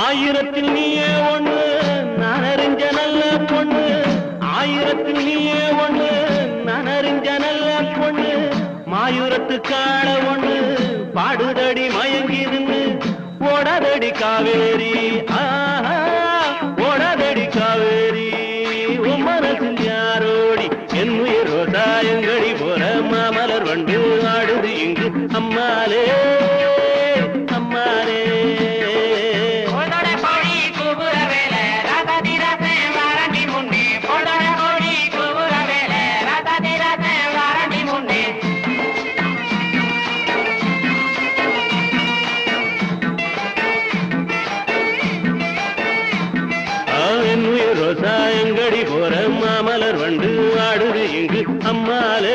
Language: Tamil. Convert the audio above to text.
ஆயிரத்தில் நீயே ஒண்ணு நான் அறிஞ்ச நல்ல பொண்ணு. ஆயிரத்தில் நீயே ஒண்ணு நான் அறிஞ்ச நல்ல பொண்ணு. மாயூரத்து காண ஒண்ணு பாடுதடி மயங்கிருந்து ஓடதடி காவேரி ஓடதடி காவேரி. உமரத்தில் யாரோடி என் உயிரோ தாயங்கடி போற மாமலர் வண்டு ஆடுது இங்கு அம்மாலே. விவசாயங்கடி போற மாமலர் வண்டு ஆடுது இங்கு அம்மாலே.